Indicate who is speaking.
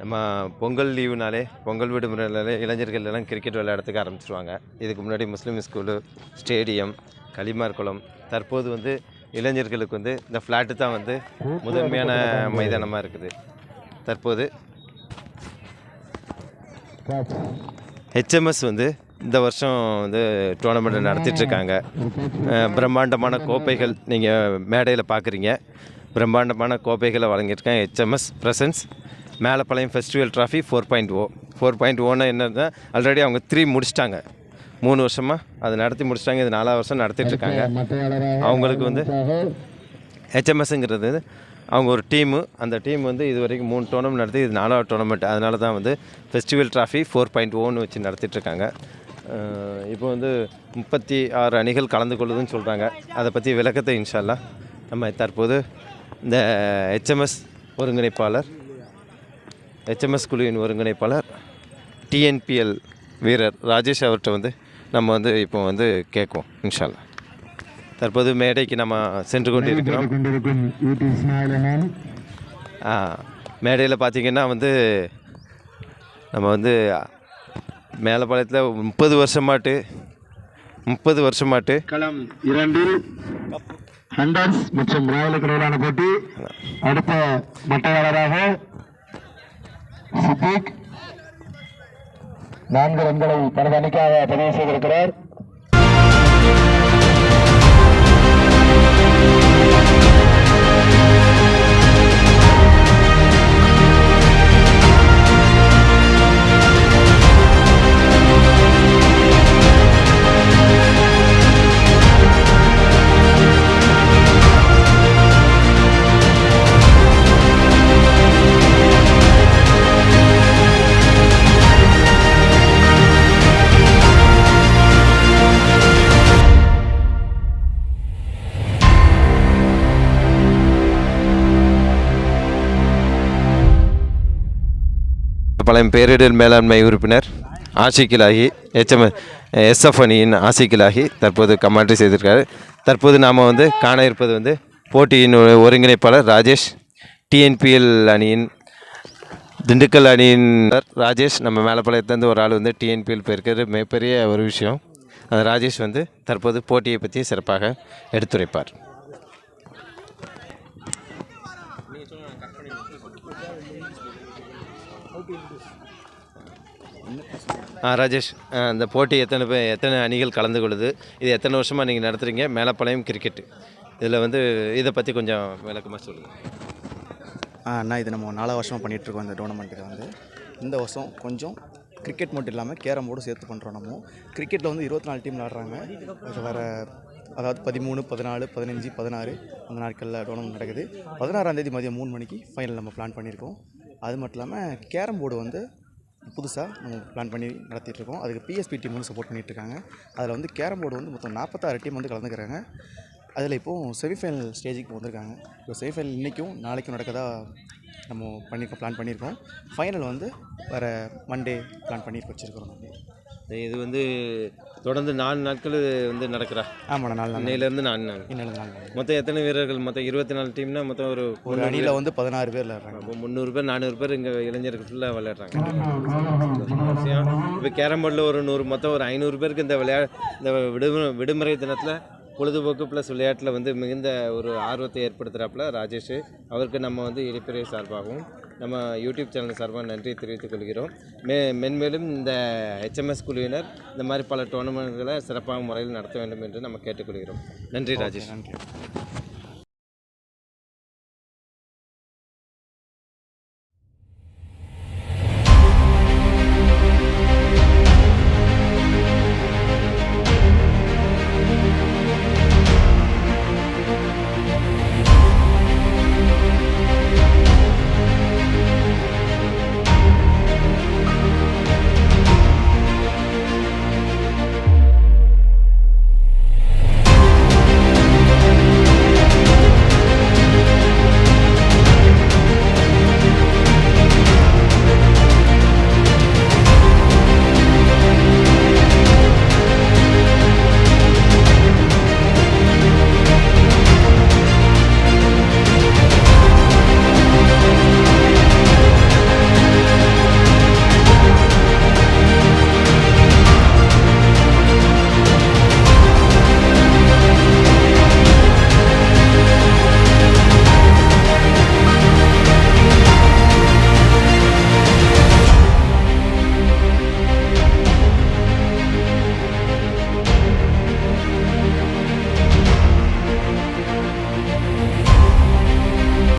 Speaker 1: நம்ம பொங்கல் லீவுனாலே பொங்கல் விடுமுறையிலே இளைஞர்கள் எல்லாம் கிரிக்கெட் விளையாடத்துக்கு ஆரம்பிச்சிருவாங்க. இதுக்கு முன்னாடி முஸ்லீம் ஸ்கூலு ஸ்டேடியம் களிமார் குளம் தற்போது வந்து இளைஞர்களுக்கு வந்து இந்த ஃப்ளாட்டு தான் வந்து முதன்மையான மைதானமாக இருக்குது. தற்போது ஹெச்எம்எஸ் வந்து இந்த வருஷம் வந்து டோர்னமெண்ட் நடத்திட்டுருக்காங்க. பிரம்மாண்டமான கோப்பைகள் நீங்கள் மேடையில் பார்க்குறீங்க பிரம்மாண்டமான கோப்பைகளை வழங்கியிருக்கேன் HMS presents Melapalayam festival trophy four point O four point ஓன்னு என்னன்னா ஆல்ரெடி அவங்க த்ரீ முடிச்சிட்டாங்க. மூணு வருஷமாக அதை நடத்தி முடிச்சிட்டாங்க. இது நாலாவது வருஷம் நடத்திட்டுருக்காங்க அவங்களுக்கு வந்து ஹெச்எம்எஸ்ங்கிறது அவங்க ஒரு டீமு அந்த டீம் வந்து இது வரைக்கும் மூணு டோர்னமெண்ட் நடத்தி இது நாலாவது டோர்னமெண்ட் அதனால தான் வந்து ஃபெஸ்டிவல் ட்ராஃபி ஃபோர் பாயிண்ட் ஓன்னு வச்சு நடத்திட்டுருக்காங்க இப்போ வந்து முப்பத்தி ஆறு அணிகள் கலந்து கொள்ளுதுன்னு சொல்கிறாங்க அதை பற்றி விளக்கத்தை இன்ஷால்லா நம்ம தற்போது இந்த ஹெச்எம்எஸ் ஒருங்கிணைப்பாளர் ஹெச்எம்எஸ் குழுவின் ஒருங்கிணைப்பாளர் டிஎன்பிஎல் வீரர் ராஜேஷ் அவர்கிட்ட வந்து நம்ம வந்து இப்போ வந்து கேட்குவோம் இன்ஷால்லா தற்போது மேடைக்கு நம்ம சென்று கொண்டிருக்கிறோம். மேடையில் பார்த்தீங்கன்னா வந்து நம்ம வந்து மேலப்பாளையத்தில் முப்பது வருஷமாட்டு முப்பது வருஷமாட்டு.
Speaker 2: களம் இரண்டில் ஹண்டர்ஸ் மற்றும் ராயலுக்கு இடையிலான போட்டி. அடுத்த மட்டையாளராக சித்திக். நான்கு ரன்களை தனது அணிக்காக பதிவு செய்திருக்கிறார்.
Speaker 1: பழைய பேரிடர் மேலாண்மை உறுப்பினர் ஆஷிக்கிலாகி ஹெச்எம் எஸ்எஃப் அணியின் ஆசிக்கிலாகி தற்போது கமாண்ட்ரி செய்திருக்காரு தற்போது நாம் வந்து காண இருப்பது வந்து போட்டியின் ஒரு ஒருங்கிணைப்பாளர் ராஜேஷ் டிஎன்பிஎல் அணியின் திண்டுக்கல் அணியின் ராஜேஷ் நம்ம மேலப்பாளையத்துலேருந்து ஒரு ஆள் வந்து டிஎன்பிஎல் போயிருக்கிறது மிகப்பெரிய ஒரு விஷயம். அந்த ராஜேஷ் வந்து தற்போது போட்டியை பற்றி சிறப்பாக எடுத்துரைப்பார். ராஜேஷ் இந்த போட்டி எத்தனை பேர் எத்தனை அணிகள் கலந்து கொள்ளுது? இது எத்தனை வருஷமாக நீங்கள் நடத்துகிறீங்க மேலப்பாளையம் கிரிக்கெட் இதில் வந்து இதை பற்றி கொஞ்சம் விளக்கமாக சொல்லுங்கள்
Speaker 3: ஆ அண்ணா இது நம்ம நாலா வருஷமாக பண்ணிகிட்ருக்கோம் இந்த டோர்னமெண்ட்டுக்கு வந்து. இந்த வருஷம் கொஞ்சம் கிரிக்கெட் மட்டும் இல்லாமல் கேரம் போர்டும் சேர்த்து பண்ணுறோம் நம்ம. கிரிக்கெட்டில் வந்து இருபத்தி நாலு டீம் விளாட்றாங்க அது வேறு அதாவது பதிமூணு பதினாலு பதினஞ்சு பதினாறு அந்த நாட்களில் டோர்னமெண்ட் நடக்குது. பதினாறாந்தேதி மதியம் மூணு மணிக்கு ஃபைனல் நம்ம பிளான் பண்ணியிருக்கோம். அது மட்டும் இல்லாமல் கேரம் போர்டு வந்து புதுசாக நம்ம பிளான் பண்ணி நடத்திட்டுருக்கோம். அதுக்கு பிஎஸ்பி டீம் வந்து சப்போர்ட் பண்ணிகிட்ருக்காங்க இருக்காங்க அதில் வந்து கேரம் போர்டு வந்து மொத்தம் நாற்பத்தாறு டீம் வந்து கலந்துக்கிறாங்க. அதில் இப்போது செமிஃபைனல் ஸ்டேஜுக்கு வந்திருக்காங்க. இப்போ செமிஃபைனல் இன்றைக்கும் நாளைக்கும் நடக்கதா நம்ம பண்ணியிருக்கோம் பிளான் பண்ணியிருக்கோம். ஃபைனல் வந்து வர மண்டே பிளான் பண்ணி வச்சுருக்கிறோம்.
Speaker 1: இது வந்து தொடர்ந்து நாலு நாட்கள் வந்து நடக்கிறா?
Speaker 3: ஆமாண்ணா நாலு
Speaker 1: இன்னையிலேருந்து நாலு நாள். மொத்தம் எத்தனை வீரர்கள்? மொத்தம் இருபத்தி நாலு டீம்னா மொத்தம் ஒரு
Speaker 3: ஒரு அணியில் வந்து பதினாறு பேர் விளையாடுறாங்க.
Speaker 1: அப்போ முந்நூறு பேர் நானூறு பேர் இங்கே இளைஞர்கள் ஃபுல்லாக விளையாடுறாங்க. இப்போ கேரம் போர்டில் ஒரு நூறு மொத்தம் ஒரு ஐநூறு பேருக்கு இந்த விளையா இந்த விடுமுறை விடுமுறை தினத்தில் பொழுதுபோக்கு ப்ளஸ் விளையாட்டில் வந்து மிகுந்த ஒரு ஆர்வத்தை ஏற்படுத்துகிறாப்புல ராஜேஷ். அவருக்கு நம்ம வந்து இடைப்பிரிவு சார்பாகவும் நம்ம யூடியூப் சேனல் சார்பாக நன்றி தெரிவித்துக் கொள்கிறோம். மே மென்மேலும் இந்த ஹெச்எம்எஸ் குழுவினர் இந்த மாதிரி பல டோர்னமெண்ட்களை சிறப்பான முறையில் நடத்த வேண்டும் என்று நம்ம கேட்டுக்கொள்கிறோம். நன்றி ராஜேஷ்.
Speaker 3: நன்றி.